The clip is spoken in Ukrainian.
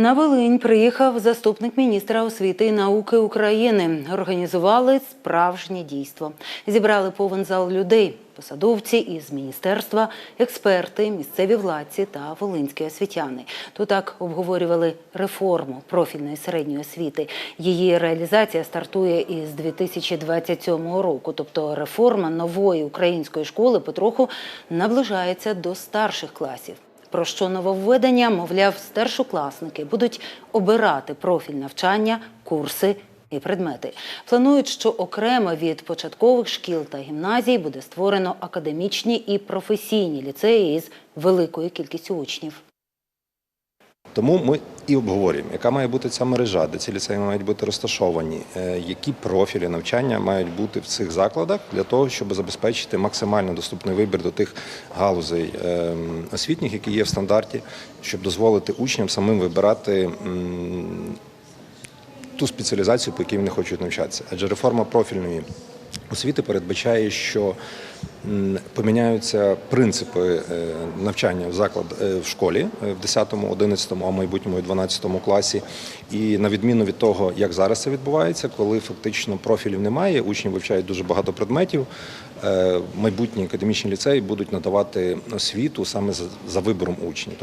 На Волинь приїхав заступник міністра освіти і науки України. Організували справжнє дійство. Зібрали повен зал людей, посадовці із міністерства, експерти, місцеві владці та волинські освітяни. Тут так обговорювали реформу профільної середньої освіти. Її реалізація стартує із 2027 року. Тобто реформа нової української школи потроху наближається до старших класів. Про що нововведення, мовляв, старшокласники будуть обирати профіль навчання, курси і предмети. Планують, що окремо від початкових шкіл та гімназій буде створено академічні і професійні ліцеї із великою кількістю учнів. Тому ми і обговорюємо, яка має бути ця мережа, де ці ліцеї мають бути розташовані, е, які профілі навчання мають бути в цих закладах для того, щоб забезпечити максимально доступний вибір до тих галузей е, освітніх, які є в стандарті, щоб дозволити учням самим вибирати ту спеціалізацію, по якій вони хочуть навчатися. Адже реформа профільної освіти передбачає, що поміняються принципи е, навчання в заклад е, в школі е, в 10, 11, а в майбутньому і 12 класі. І на відміну від того, як зараз це відбувається, коли фактично профілів немає, учні вивчають дуже багато предметів. Майбутні академічні ліцеї будуть надавати освіту саме за вибором учнів.